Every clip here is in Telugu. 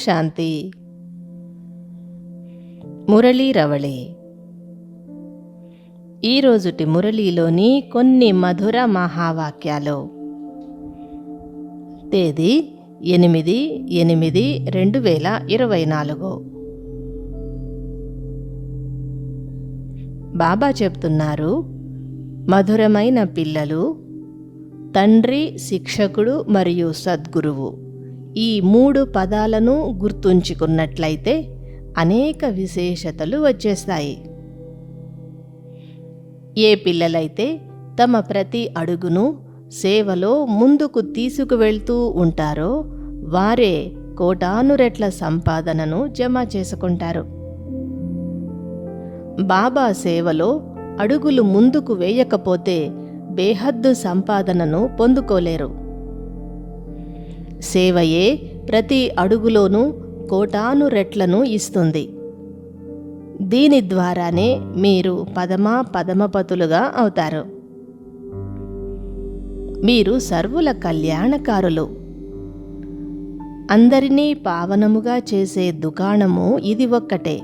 శాంతి. మురళీ రవళి. ఈరోజుటి మురళీలోని కొన్ని మధుర మహావాక్యాలు. తేదీ ఎనిమిది ఎనిమిది రెండు వేల ఇరవై నాలుగు. బాబా చెప్తున్నారు మధురమైన పిల్లలు తండ్రి శిక్షకుడు మరియు సద్గురువు. ఈ మూడు పదాలను గుర్తుంచుకున్నట్లయితే అనేక విశేషతలు వచ్చేస్తాయి. ఏ పిల్లలైతే తమ ప్రతి అడుగును సేవలో ముందుకు తీసుకువెళ్తూ ఉంటారో వారే కోటానురెట్ల సంపాదనను జమ చేసుకుంటారు. బాబా సేవలో అడుగులు ముందుకు వేయకపోతే బేహద్దు సంపాదనను పొందుకోలేరు. సేవయే ప్రతి అడుగులోనూ కోటాను రెట్లను ఇస్తుంది. దీని ద్వారానే మీరు పదమా పదమపతులుగా అవుతారు. మీరు సర్వుల కళ్యాణకారులు. అందరినీ పావనముగా చేసే దుకాణము ఇది ఒక్కటే.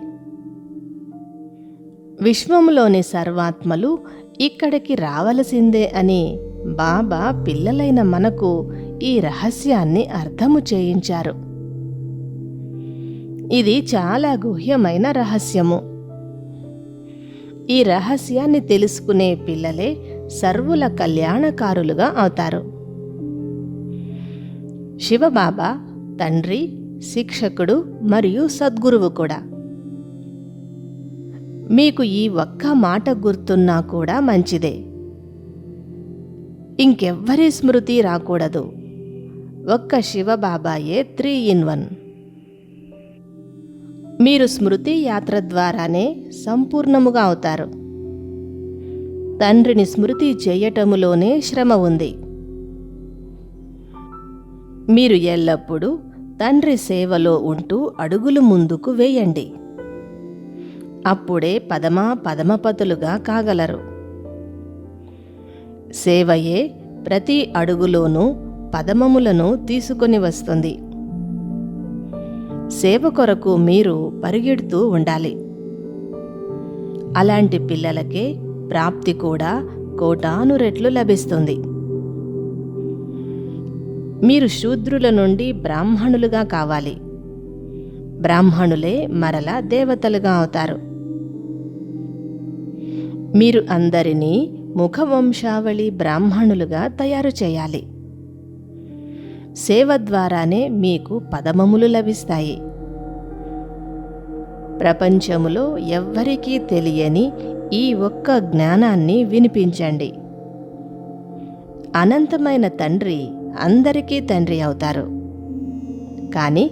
విశ్వంలోని సర్వాత్మలు ఇక్కడికి రావలసిందే అని బాబా పిల్లలైన మనకు ఈ రహస్యాన్ని అర్థము చేయించారు. ఇది చాలా గుహ్యమైన రహస్యము. ఈ రహస్యాన్ని తెలుసుకునే పిల్లలే సర్వుల కళ్యాణకారులుగా అవుతారు. శివబాబా తండ్రి శిక్షకుడు మరియు సద్గురువు కూడా. మీకు ఈ ఒక్క మాట గుర్తున్నా కూడా మంచిదే. ఇంకెవ్వరి స్మృతి రాకూడదు. ఒక్క శివబాబాయే త్రీ ఇన్ వన్. మీరు స్మృతి యాత్ర ద్వారానే సంపూర్ణముగా అవుతారు. తండ్రిని స్మృతి చేయటములోనే శ్రమ ఉంది. మీరు ఎల్లప్పుడూ తండ్రి సేవలో ఉంటూ అడుగులు ముందుకు వేయండి. అప్పుడే పదమా పదమపతులుగా కాగలరు. సేవయే ప్రతి అడుగులోనూ పదమములను తీసుకొని వస్తుంది. సేవ కొరకు మీరు పరిగెడుతూ ఉండాలి. అలాంటి పిల్లలకే ప్రాప్తి కూడా కోటాను రెట్లు లభిస్తుంది. మీరు శూద్రుల నుండి బ్రాహ్మణులుగా కావాలి. బ్రాహ్మణులే మరల దేవతలుగా అవుతారు. మీరు అందరినీ ముఖవంశావళి బ్రాహ్మణులుగా తయారు చేయాలి. సేవ ద్వారానే మీకు పదమములు లభిస్తాయి. ప్రపంచములో ఎవ్వరికీ తెలియని ఈ ఒక్క జ్ఞానాన్ని వినిపించండి. అనంతమైన తండ్రి అందరికీ తండ్రి అవుతారు. కానీ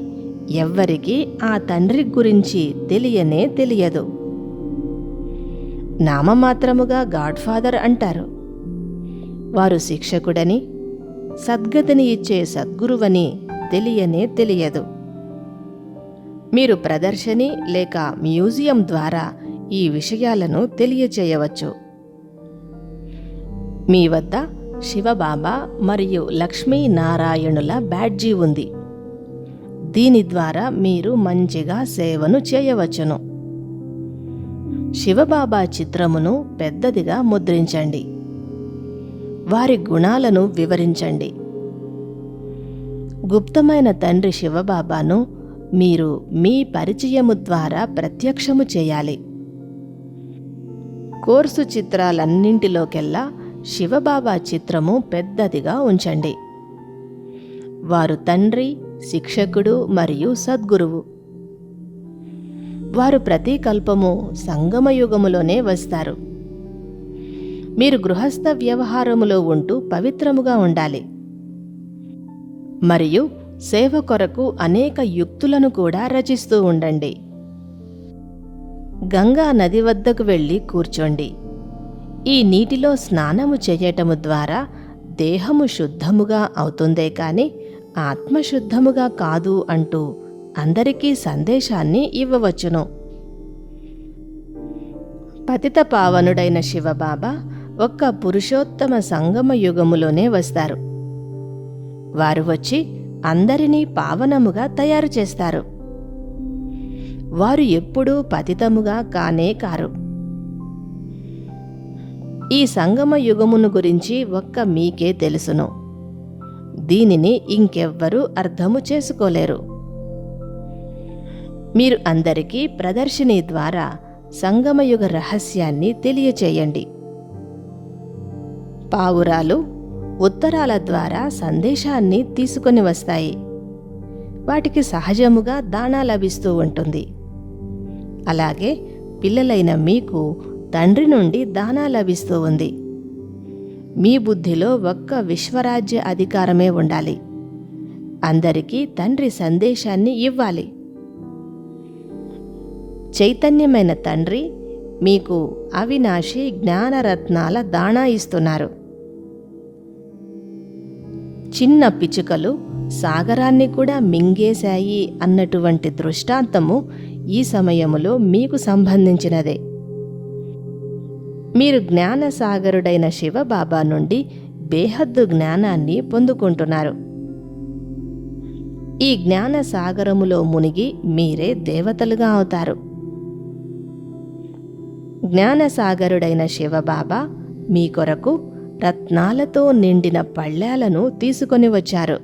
ఎవ్వరికీ ఆ తండ్రి గురించి తెలియనే తెలియదు. నామమాత్రముగా గాడ్ఫాదర్ అంటారు. వారు శిక్షకుడని సద్గతిని ఇచ్చే సద్గురువని తెలియనే తెలియదు. మీరు ప్రదర్శని లేక మ్యూజియం ద్వారా ఈ విషయాలను తెలియచేయవచ్చు. మీ వద్ద శివబాబా మరియు లక్ష్మీనారాయణుల బ్యాడ్జీ ఉంది. దీని ద్వారా మీరు మంచిగా సేవను చేయవచ్చును. శివబాబా చిత్రమును పెద్దదిగా ముద్రించండి. వారి గుణాలను వివరించండి. గుప్తమైన తండ్రి శివబాబాను మీరు మీ పరిచయము ద్వారా ప్రత్యక్షము చేయాలి. కోర్సు చిత్రాలన్నింటిలోకెల్లా శివబాబా చిత్రము పెద్దదిగా ఉంచండి. వారు తండ్రి శిక్షకుడు మరియు సద్గురువు. వారు ప్రతి కల్పము సంగమయుగములోనే వస్తారు. మీరు గృహస్థ వ్యవహారములో ఉంటూ పవిత్రముగా ఉండాలి. మరియు సేవ కొరకు అనేక యుక్తులను కూడా రచిస్తూ ఉండండి. గంగా నది వద్దకు వెళ్ళి కూర్చోండి. ఈ నీటిలో స్నానము చేయటము ద్వారా దేహము శుద్ధముగా అవుతుందే కాని ఆత్మ శుద్ధముగా కాదు అంటూ అందరికీ సందేశాన్ని ఇవ్వవచ్చును. పతిత పావనుడైన శివబాబా ఒక్క పురుషోత్తమ సంగమ యుగములోనే వస్తారు. వారు వచ్చి అందరినీ పావనముగా తయారు చేస్తారు. వారు ఎప్పుడూ పతితముగా కానే కారు. ఈ సంగమ యుగమును గురించి ఒక్క మీకే తెలుసును. దీనిని ఇంకెవ్వరూ అర్థము చేసుకోలేరు. మీరు అందరికీ ప్రదర్శిని ద్వారా సంగమయుగ రహస్యాన్ని తెలియచేయండి. పావురాలు ఉత్తరాల ద్వారా సందేశాన్ని తీసుకొని వస్తాయి. వాటికి సహజముగా దాణా లభిస్తూ ఉంటుంది. అలాగే పిల్లలైన మీకు తండ్రి నుండి దానా లభిస్తూ ఉంది. మీ బుద్ధిలో ఒక్క విశ్వరాజ్య అధికారమే ఉండాలి. అందరికీ తండ్రి సందేశాన్ని ఇవ్వాలి. చైతన్యమైన తండ్రి మీకు అవినాశి జ్ఞానరత్నాల దాణా ఇస్తున్నారు. చిన్న పిచుకలు సాగరాన్ని కూడా మింగేశాయి అన్నటువంటి దృష్టాంతము ఈ సమయములో మీకు సంబంధించినదే. మీరు జ్ఞానసాగరుడైన శివబాబా నుండి బేహద్దు జ్ఞానాన్ని పొందుకుంటున్నారు. ఈ జ్ఞాన సాగరములో మునిగి మీరే దేవతలుగా అవుతారు. జ్ఞానసాగరుడైన శివబాబా మీ కొరకు రత్నాలతో నిండిన పళ్ళాలను తీసుకొని వచ్చారు.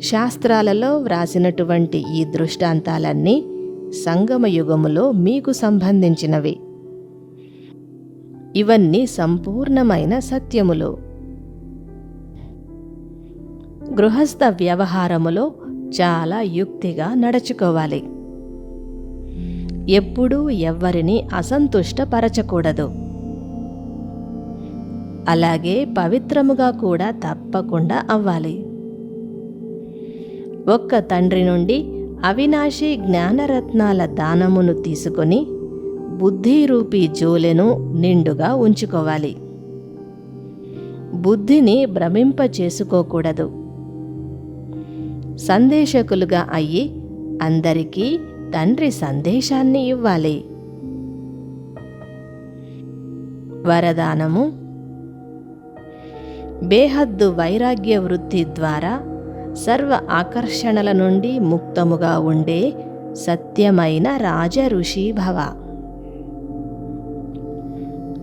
శాస్త్రాలలో వ్రాసినటువంటి ఈ దృష్టాంతాలన్నీ సంగమ యుగములో మీకు సంబంధించినవి. ఇవన్నీ సంపూర్ణమైన సత్యములు. గృహస్థ వ్యవహారములో చాలా యుక్తిగా నడుచుకోవాలి. ఎప్పుడూ ఎవ్వరిని అసంతుష్టపరచకూడదు. అలాగే పవిత్రముగా కూడా తప్పకుండా అవ్వాలి. ఒక్క తండ్రి నుండి అవినాశి జ్ఞానరత్నాల దానమును తీసుకొని బుద్ధిరూపీ జోలెను నిండుగా ఉంచుకోవాలి. బుద్ధిని భ్రమింప చేసుకోకూడదు. సందేశకులుగా అయ్యి అందరికీ తండ్రి సందేశాన్ని ఇవ్వాలి. వరదానము. బేహద్దు వైరాగ్య వృత్తి ద్వారా సర్వ ఆకర్షణల నుండి ముక్తముగా ఉండే సత్యమైన రాజ ఋషి భవ.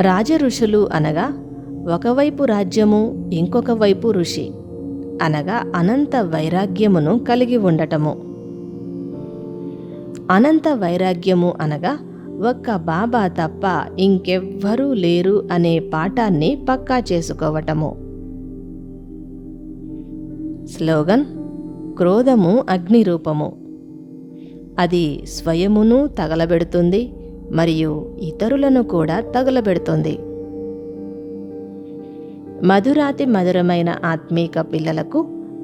రాజ ఋషులు అనగా ఒకవైపు రాజ్యము ఇంకొక వైపు ఋషి అనగా అనంత వైరాగ్యమును కలిగి ఉండటము. అనంత వైరాగ్యము అనగా ఒక్క బాబా తప్ప ఇంకెవ్వరూ లేరు అనే పాఠాన్ని పక్కా చేసుకోవటము. స్లోగన్ క్రోధము అగ్ని రూపము అది స్వయమును తగలబెడుతుంది మరియు ఇతరులను కూడా తగలబెడుతుంది. మధురాతి మధురమైన ఆత్మీక పిల్లలకు